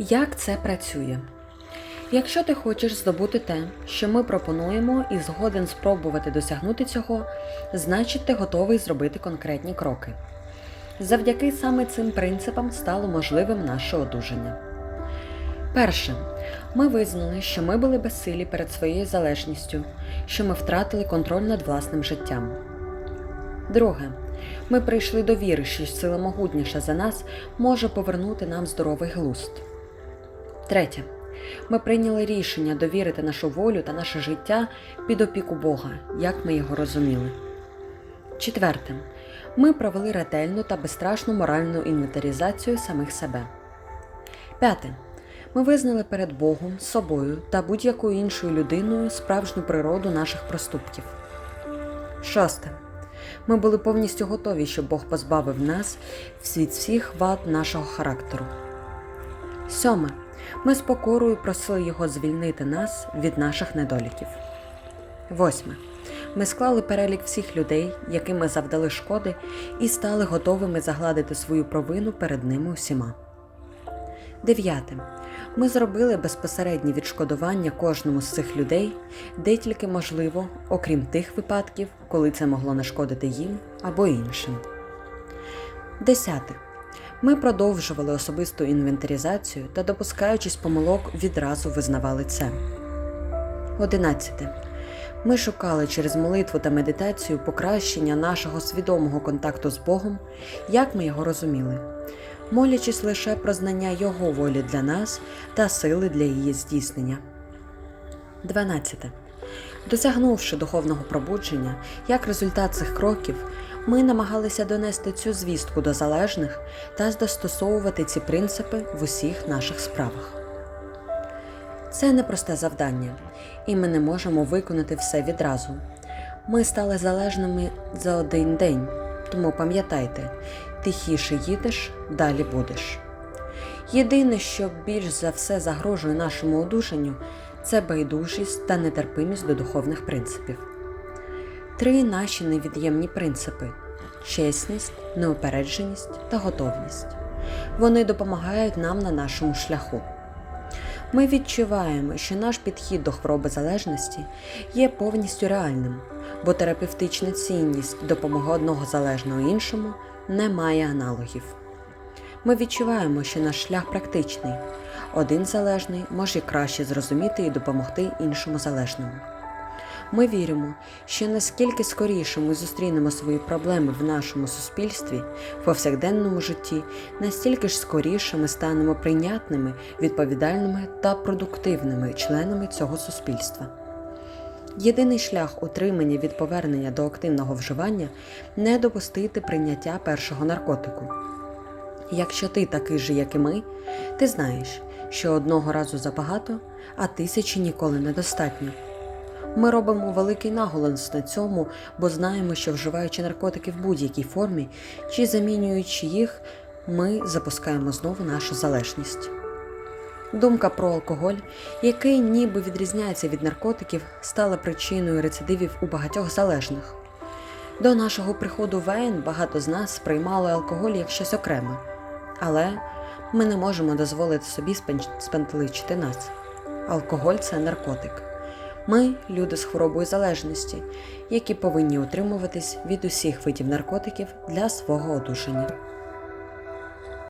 Як це працює? Якщо ти хочеш здобути те, що ми пропонуємо, і згоден спробувати досягнути цього, значить ти готовий зробити конкретні кроки. Завдяки саме цим принципам стало можливим наше одужання. Перше, ми визнали, що ми були безсилі перед своєю залежністю, що ми втратили контроль над власним життям. Друге, ми прийшли до віри, що сила могутніша за нас може повернути нам здоровий глузд. Третє. Ми прийняли рішення довірити нашу волю та наше життя під опіку Бога, як ми його розуміли. Четверте. Ми провели ретельну та безстрашну моральну інвентаризацію самих себе. П'яте. Ми визнали перед Богом, собою та будь-якою іншою людиною справжню природу наших проступків. Шосте. Ми були повністю готові, щоб Бог позбавив нас від всіх вад нашого характеру. Сьоме. Ми з покорою просили Його звільнити нас від наших недоліків. Восьме. Ми склали перелік всіх людей, яким ми завдали шкоди, і стали готовими загладити свою провину перед ними усіма. Дев'яте. Ми зробили безпосереднє відшкодування кожному з цих людей, де тільки можливо, окрім тих випадків, коли це могло нашкодити їм або іншим. Десяте. Ми продовжували особисту інвентаризацію та, допускаючись помилок, відразу визнавали це. Одинадцяте. Ми шукали через молитву та медитацію покращення нашого свідомого контакту з Богом, як ми його розуміли, молячись лише про знання Його волі для нас та сили для її здійснення. 12. Досягнувши духовного пробудження, як результат цих кроків, ми намагалися донести цю звістку до залежних та застосовувати ці принципи в усіх наших справах. Це непросте завдання, і ми не можемо виконати все відразу. Ми стали залежними за один день, тому пам'ятайте, тихіше їдеш, далі будеш. Єдине, що більш за все загрожує нашому одужанню, це байдужість та нетерпимість до духовних принципів. Три наші невід'ємні принципи чесність, неупередженість та готовність. Вони допомагають нам на нашому шляху. Ми відчуваємо, що наш підхід до хвороби залежності є повністю реальним, бо терапевтична цінність допомоги одного залежного іншому не має аналогів. Ми відчуваємо, що наш шлях практичний. Один залежний може краще зрозуміти і допомогти іншому залежному. Ми віримо, що наскільки скоріше ми зустрінемо свої проблеми в нашому суспільстві, в повсякденному житті, настільки ж скоріше ми станемо прийнятними, відповідальними та продуктивними членами цього суспільства. Єдиний шлях утримання від повернення до активного вживання не допустити прийняття першого наркотику. Якщо ти такий же, як і ми, ти знаєш, що одного разу забагато, а тисячі ніколи недостатньо. Ми робимо великий наголос на цьому, бо знаємо, що вживаючи наркотики в будь-якій формі чи замінюючи їх, ми запускаємо знову нашу залежність. Думка про алкоголь, який ніби відрізняється від наркотиків, стала причиною рецидивів у багатьох залежних. До нашого приходу в ВН багато з нас сприймали алкоголь як щось окреме, але ми не можемо дозволити собі спантеличити нас. Алкоголь це наркотик. Ми люди з хворобою залежності, які повинні утримуватись від усіх видів наркотиків для свого одушання.